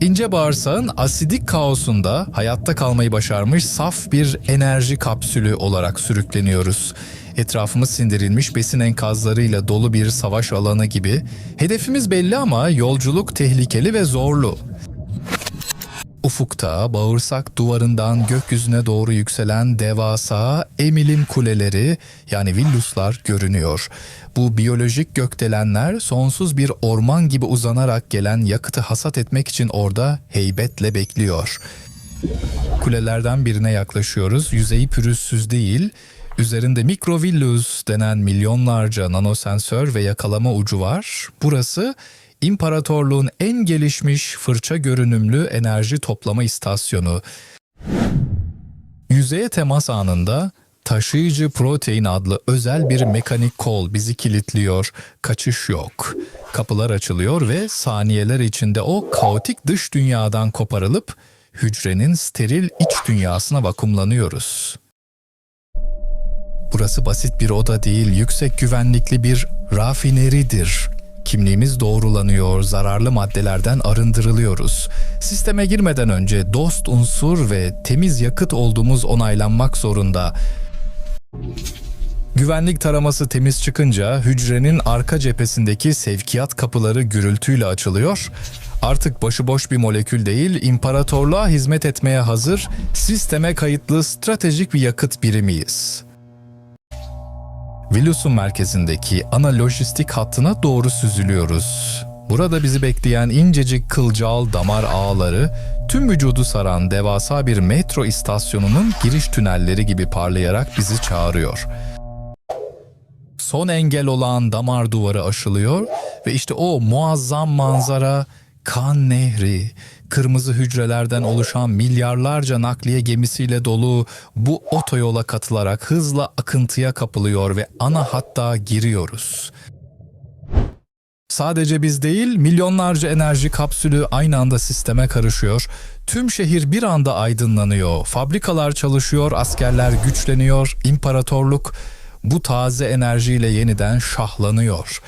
İnce bağırsağın asidik kaosunda hayatta kalmayı başarmış saf bir enerji kapsülü olarak sürükleniyoruz. Etrafımız sindirilmiş besin enkazlarıyla dolu bir savaş alanı gibi. Hedefimiz belli ama yolculuk tehlikeli ve zorlu. Ufukta bağırsak duvarından gökyüzüne doğru yükselen devasa emilim kuleleri yani villuslar görünüyor. Bu biyolojik gökdelenler sonsuz bir orman gibi uzanarak gelen yakıtı hasat etmek için orada heybetle bekliyor. Kulelerden birine yaklaşıyoruz. Yüzeyi pürüzsüz değil. Üzerinde mikrovillus denen milyonlarca nanosensör ve yakalama ucu var. Burası İmparatorluğun en gelişmiş fırça görünümlü enerji toplama istasyonu. Yüzeye temas anında taşıyıcı protein adlı özel bir mekanik kol bizi kilitliyor. Kaçış yok. Kapılar açılıyor ve saniyeler içinde o kaotik dış dünyadan koparılıp hücrenin steril iç dünyasına vakumlanıyoruz. Burası basit bir oda değil, yüksek güvenlikli bir rafineridir. Kimliğimiz doğrulanıyor, zararlı maddelerden arındırılıyoruz. Sisteme girmeden önce dost unsur ve temiz yakıt olduğumuz onaylanmak zorunda. Güvenlik taraması temiz çıkınca hücrenin arka cephesindeki sevkiyat kapıları gürültüyle açılıyor. Artık başıboş bir molekül değil, imparatorluğa hizmet etmeye hazır, sisteme kayıtlı stratejik bir yakıt birimiyiz. Vilus'un merkezindeki ana lojistik hattına doğru süzülüyoruz. Burada bizi bekleyen incecik kılcal damar ağları, tüm vücudu saran devasa bir metro istasyonunun giriş tünelleri gibi parlayarak bizi çağırıyor. Son engel olan damar duvarı aşılıyor ve işte o muazzam manzara kan nehri, kırmızı hücrelerden oluşan milyarlarca nakliye gemisiyle dolu bu otoyola katılarak hızla akıntıya kapılıyor ve ana hatta giriyoruz. Sadece biz değil, milyonlarca enerji kapsülü aynı anda sisteme karışıyor. Tüm şehir bir anda aydınlanıyor. Fabrikalar çalışıyor, askerler güçleniyor, imparatorluk bu taze enerjiyle yeniden şahlanıyor.